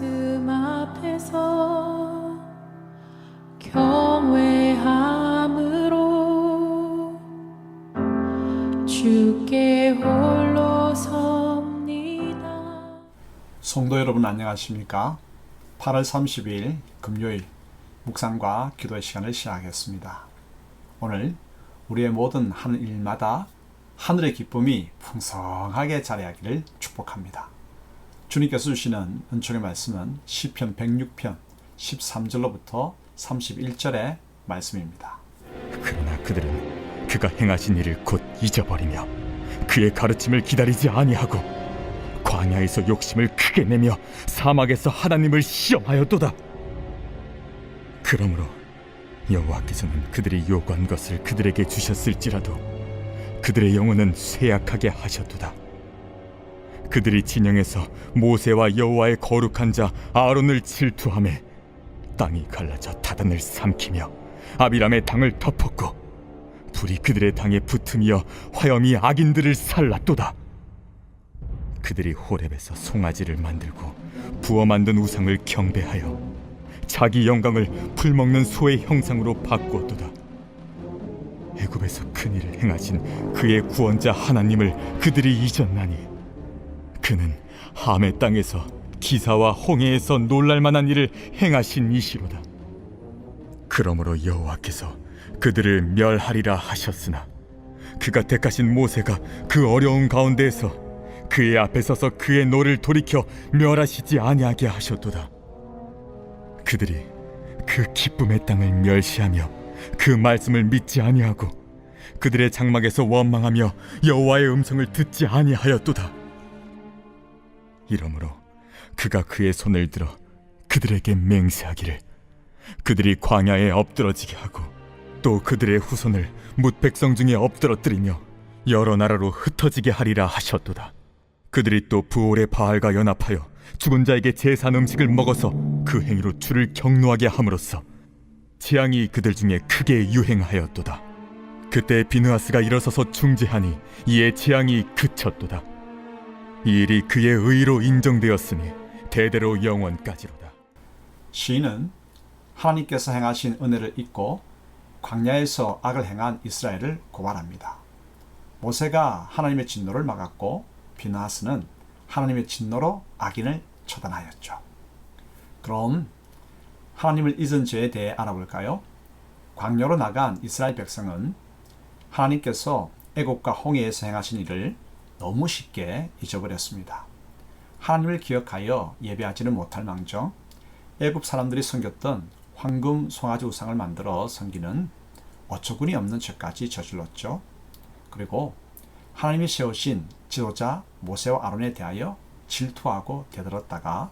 말씀 앞에서 경외함으로 주께 홀로 섭니다. 성도 여러분 안녕하십니까? 8월 30일 금요일 묵상과 기도의 시간을 시작하겠습니다. 오늘 우리의 모든 하는 일마다 하늘의 기쁨이 풍성하게 자리하기를 축복합니다. 주님께서 주시는 은총의 말씀은 시편 106편 13절로부터 31절의 말씀입니다. 그러나 그들은 그가 행하신 일을 곧 잊어버리며 그의 가르침을 기다리지 아니하고 광야에서 욕심을 크게 내며 사막에서 하나님을 시험하였도다. 그러므로 여호와께서는 그들이 요구한 것을 그들에게 주셨을지라도 그들의 영혼은 쇠약하게 하셨도다. 그들이 진영에서 모세와 여호와의 거룩한 자 아론을 질투하매 땅이 갈라져 다단을 삼키며 아비람의 당을 덮었고 불이 그들의 당에 붙으며 화염이 악인들을 살랐도다. 그들이 호렙에서 송아지를 만들고 부어 만든 우상을 경배하여 자기 영광을 풀 먹는 소의 형상으로 바꾸었도다. 애굽에서 큰 일을 행하신 그의 구원자 하나님을 그들이 잊었나니 그는 함의 땅에서 기사와 홍해에서 놀랄만한 일을 행하신 이시로다. 그러므로 여호와께서 그들을 멸하리라 하셨으나 그가 택하신 모세가 그 어려운 가운데에서 그의 앞에 서서 그의 노를 돌이켜 멸하시지 아니하게 하셨도다. 그들이 그 기쁨의 땅을 멸시하며 그 말씀을 믿지 아니하고 그들의 장막에서 원망하며 여호와의 음성을 듣지 아니하였도다. 이러므로 그가 그의 손을 들어 그들에게 맹세하기를 그들이 광야에 엎드러지게 하고 또 그들의 후손을 뭇 백성 중에 엎드러뜨리며 여러 나라로 흩어지게 하리라 하셨도다. 그들이 또 부올의 바알과 연합하여 죽은 자에게 제산 음식을 먹어서 그 행위로 주를 경노하게 함으로써 재앙이 그들 중에 크게 유행하였도다. 그때 비느하스가 일어서서 중재하니 이에 재앙이 그쳤도다. 이 일이 그의 의로 인정되었으니 대대로 영원까지로다. 시인은 하나님께서 행하신 은혜를 잊고 광야에서 악을 행한 이스라엘을 고발합니다. 모세가 하나님의 진노를 막았고 비나하스는 하나님의 진노로 악인을 처단하였죠. 그럼 하나님을 잊은 죄에 대해 알아볼까요? 광야로 나간 이스라엘 백성은 하나님께서 애국과 홍해에서 행하신 일을 너무 쉽게 잊어버렸습니다. 하나님을 기억하여 예배하지는 못할 망정 애굽 사람들이 섬겼던 황금 송아지 우상을 만들어 섬기는 어처구니 없는 죄까지 저질렀죠. 그리고 하나님이 세우신 지도자 모세와 아론에 대하여 질투하고 대들었다가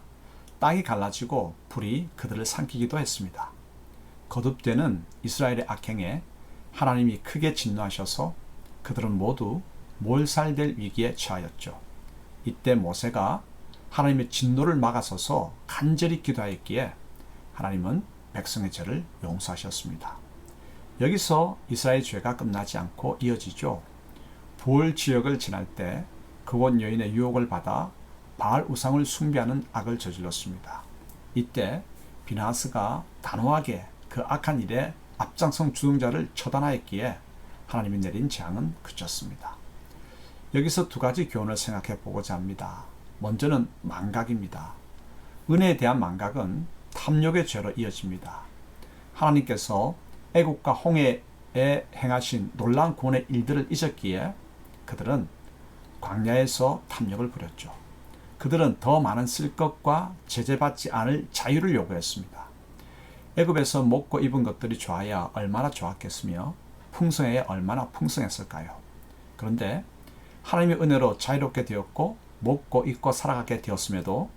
땅이 갈라지고 불이 그들을 삼키기도 했습니다. 거듭되는 이스라엘의 악행에 하나님이 크게 진노하셔서 그들은 모두 몰살될 위기에 처하였죠. 이때 모세가 하나님의 진노를 막아서서 간절히 기도하였기에 하나님은 백성의 죄를 용서하셨습니다. 여기서 이스라엘 죄가 끝나지 않고 이어지죠. 부올 지역을 지날 때 그원 여인의 유혹을 받아 바알 우상을 숭배하는 악을 저질렀습니다. 이때 비나스가 단호하게 그 악한 일에 앞장선 주동자를 처단하였기에 하나님이 내린 재앙은 그쳤습니다. 여기서 두 가지 교훈을 생각해 보고자 합니다. 먼저는 망각입니다. 은혜에 대한 망각은 탐욕의 죄로 이어집니다. 하나님께서 애국과 홍해에 행하신 놀라운 구원의 일들을 잊었기에 그들은 광야에서 탐욕을 부렸죠. 그들은 더 많은 쓸 것과 제재받지 않을 자유를 요구했습니다. 애굽에서 먹고 입은 것들이 좋아야 얼마나 좋았겠으며 풍성해야 얼마나 풍성했을까요? 그런데 하나님의 은혜로 자유롭게 되었고 먹고 입고 살아가게 되었음에도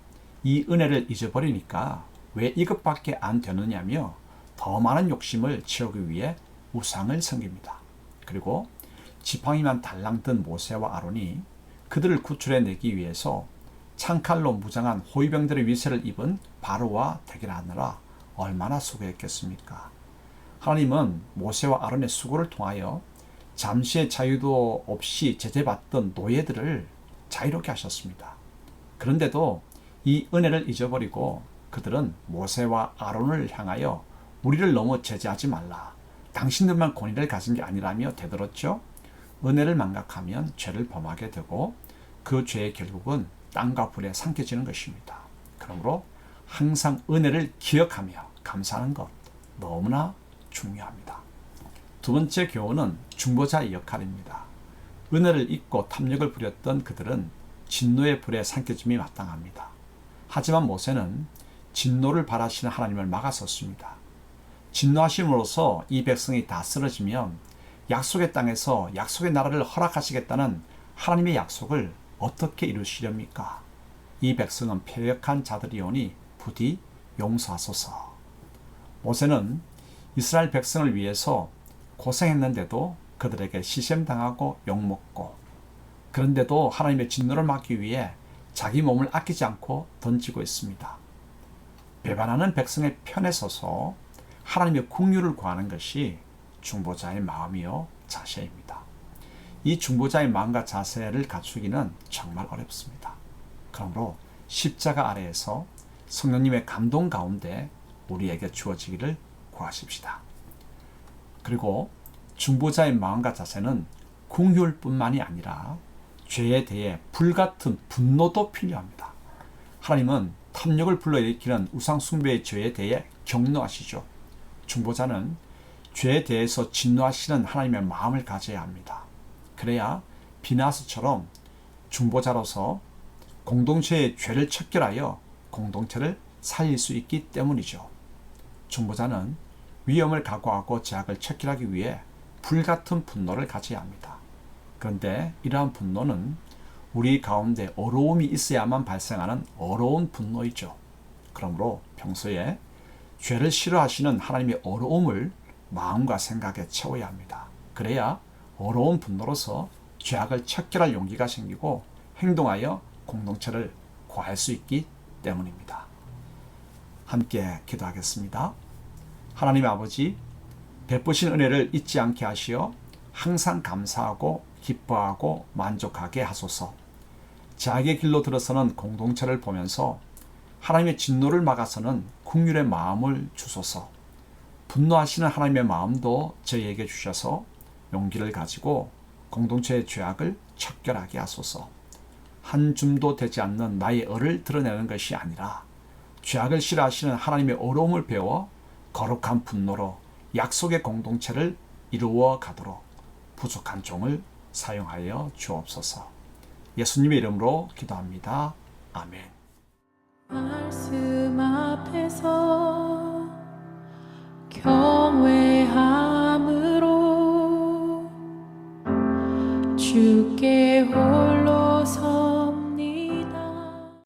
이 은혜를 잊어버리니까 왜 이것밖에 안 되느냐며 더 많은 욕심을 채우기 위해 우상을 섬깁니다. 그리고 지팡이만 달랑 든 모세와 아론이 그들을 구출해 내기 위해서 창칼로 무장한 호위병들의 위세를 입은 바로와 대결하느라 얼마나 수고했겠습니까? 하나님은 모세와 아론의 수고를 통하여 잠시의 자유도 없이 제재받던 노예들을 자유롭게 하셨습니다. 그런데도 이 은혜를 잊어버리고 그들은 모세와 아론을 향하여 우리를 너무 제재하지 말라. 당신들만 권위를 가진 게 아니라며 되들었죠. 은혜를 망각하면 죄를 범하게 되고 그 죄의 결국은 땅과 불에 삼켜지는 것입니다. 그러므로 항상 은혜를 기억하며 감사하는 것 너무나 중요합니다. 두 번째 교훈은 중보자의 역할입니다. 은혜를 잊고 탐욕을 부렸던 그들은 진노의 불에 삼켜짐이 마땅합니다. 하지만 모세는 진노를 바라시는 하나님을 막아섰습니다. 진노하심으로써 이 백성이 다 쓰러지면 약속의 땅에서 약속의 나라를 허락하시겠다는 하나님의 약속을 어떻게 이루시렵니까? 이 백성은 패역한 자들이오니 부디 용서하소서. 모세는 이스라엘 백성을 위해서 고생했는데도 그들에게 시샘당하고 욕먹고 그런데도 하나님의 진노를 막기 위해 자기 몸을 아끼지 않고 던지고 있습니다. 배반하는 백성의 편에 서서 하나님의 궁유를 구하는 것이 중보자의 마음이요 자세입니다. 이 중보자의 마음과 자세를 갖추기는 정말 어렵습니다. 그러므로 십자가 아래에서 성령님의 감동 가운데 우리에게 주어지기를 구하십시다. 그리고 중보자의 마음과 자세는 궁휼뿐만이 아니라 죄에 대해 불같은 분노도 필요합니다. 하나님은 탐욕을 불러일으키는 우상 숭배의 죄에 대해 경노하시죠. 중보자는 죄에 대해서 진노하시는 하나님의 마음을 가져야 합니다. 그래야 비나스처럼 중보자로서 공동체의 죄를 척결하여 공동체를 살릴 수 있기 때문이죠. 중보자는 위험을 각오하고 제약을 척결하기 위해 불같은 분노를 가져야 합니다. 그런데 이러한 분노는 우리 가운데 어려움이 있어야만 발생하는 어려운 분노이죠. 그러므로 평소에 죄를 싫어하시는 하나님의 어려움을 마음과 생각에 채워야 합니다. 그래야 어려운 분노로서 죄악을 척결할 용기가 생기고 행동하여 공동체를 구할 수 있기 때문입니다. 함께 기도하겠습니다. 하나님 아버지, 베푸신 은혜를 잊지 않게 하시어 항상 감사하고 기뻐하고 만족하게 하소서. 자기의 길로 들어서는 공동체를 보면서 하나님의 진노를 막아서는 국률의 마음을 주소서. 분노하시는 하나님의 마음도 저희에게 주셔서 용기를 가지고 공동체의 죄악을 척결하게 하소서. 한 줌도 되지 않는 나의 얼을 드러내는 것이 아니라 죄악을 싫어하시는 하나님의 어려움을 배워 거룩한 분노로 약속의 공동체를 이루어 가도록 부족한 종을 사용하여 주옵소서. 예수님의 이름으로 기도합니다. 아멘.